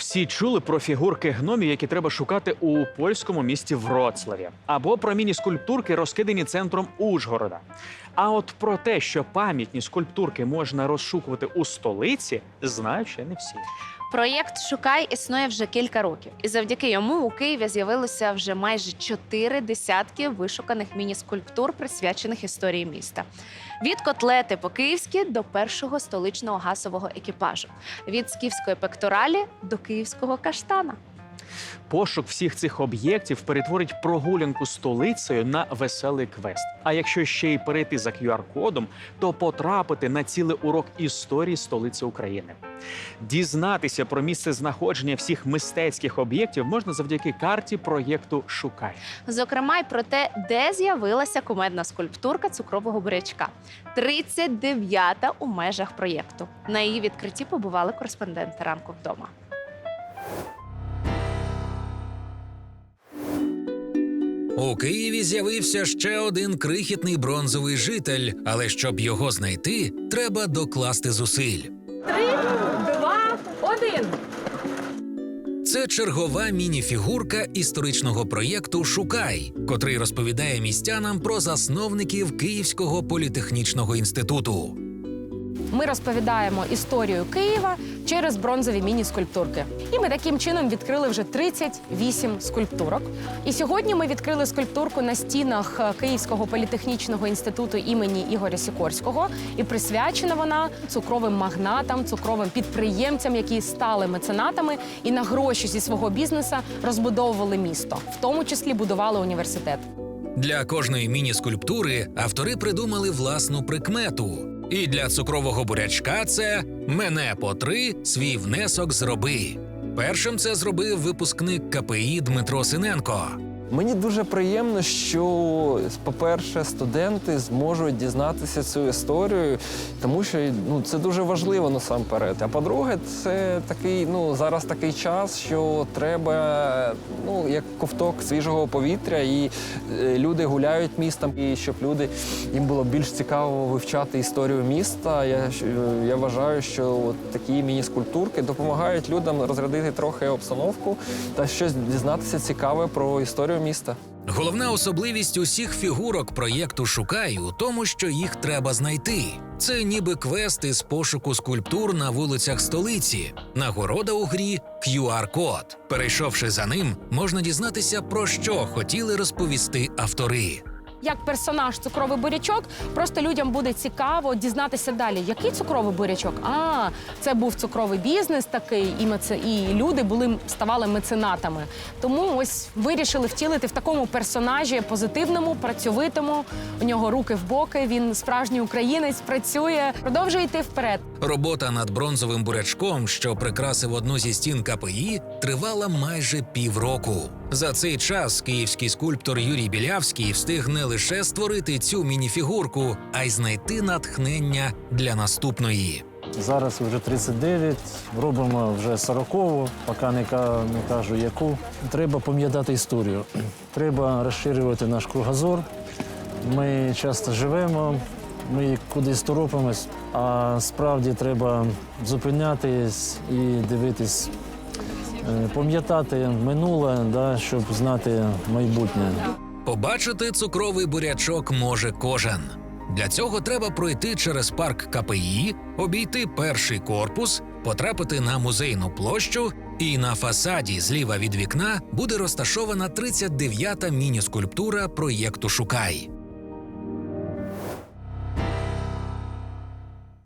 Всі чули про фігурки гномів, які треба шукати у польському місті Вроцлаві, або про міні-скульптурки, розкидані центром Ужгорода. А от про те, що пам'ятні скульптурки можна розшукувати у столиці, знають ще не всі. Проєкт Шукай існує вже кілька років, і завдяки йому у Києві з'явилося вже майже чотири десятки вишуканих міні-скульптур, присвячених історії міста. Від котлети по-київськи до першого столичного гасового екіпажу, від скіфської пекторалі до київського каштана. Пошук всіх цих об'єктів перетворить прогулянку столицею на веселий квест. А якщо ще й перейти за QR-кодом, то потрапити на цілий урок історії столиці України. Дізнатися про місце знаходження всіх мистецьких об'єктів можна завдяки карті проєкту Шукай. Зокрема, й про те, де з'явилася кумедна скульптурка цукрового бурячка. 39-та у межах проєкту. На її відкритті побували кореспонденти ранку вдома. У Києві з'явився ще один крихітний бронзовий житель, але щоб його знайти, треба докласти зусиль. Три, Два, один. Це чергова міні-фігурка історичного проєкту Шукай, котрий розповідає містянам про засновників Київського політехнічного інституту. Ми розповідаємо історію Києва через бронзові міні-скульптурки. І ми таким чином відкрили вже 38 скульптурок. І сьогодні ми відкрили скульптурку на стінах е, Київського політехнічного інституту імені Ігоря Сікорського. І присвячена вона цукровим магнатам, цукровим підприємцям, які стали меценатами і на гроші зі свого бізнеса розбудовували місто, в тому числі будували університет. Для кожної міні-скульптури автори придумали власну прикмету. І для цукрового бурячка це мене по три, свій внесок зроби. Першим це зробив випускник КПІ Дмитро Синенко. Мені дуже приємно, що, по-перше, студенти зможуть дізнатися цю історію, тому що ну, це дуже важливо насамперед. А по-друге, це такий, ну, зараз такий час, що треба ну, як ковток свіжого повітря, і е, люди гуляють містом, і щоб люди їм було більш цікаво вивчати історію міста. Я, я вважаю, що от такі міні-скульптурки допомагають людям розрядити трохи обстановку та щось дізнатися цікаве про історію міста. Головна особливість усіх фігурок проєкту Шукай у тому, що їх треба знайти. Це ніби квест із пошуку скульптур на вулицях столиці. Нагорода у грі QR-код. Перейшовши за ним, можна дізнатися про що хотіли розповісти автори. Як персонаж цукровий бурячок, просто людям буде цікаво дізнатися далі, який цукровий бурячок. А це був цукровий бізнес такий, і меце, і люди були ставали меценатами. Тому ось вирішили втілити в такому персонажі позитивному, працьовитому. У нього руки в боки. Він справжній українець, працює, продовжує йти вперед. Робота над бронзовим бурячком, що прикрасив одну зі стін КПІ, тривала майже півроку. За цей час київський скульптор Юрій Білявський встиг не лише створити цю мініфігурку, а й знайти натхнення для наступної. Зараз вже 39, робимо вже 40-го, поки не, кажу яку. Треба пам'ятати історію. Треба розширювати наш кругозор. Ми часто живемо, ми кудись торопимось, а справді треба зупинятись і дивитись, пам'ятати минуле, да, щоб знати майбутнє. Побачити цукровий бурячок може кожен. Для цього треба пройти через парк КПІ, обійти перший корпус, потрапити на музейну площу, і на фасаді зліва від вікна буде розташована 39-та міні-скульптура проєкту Шукай.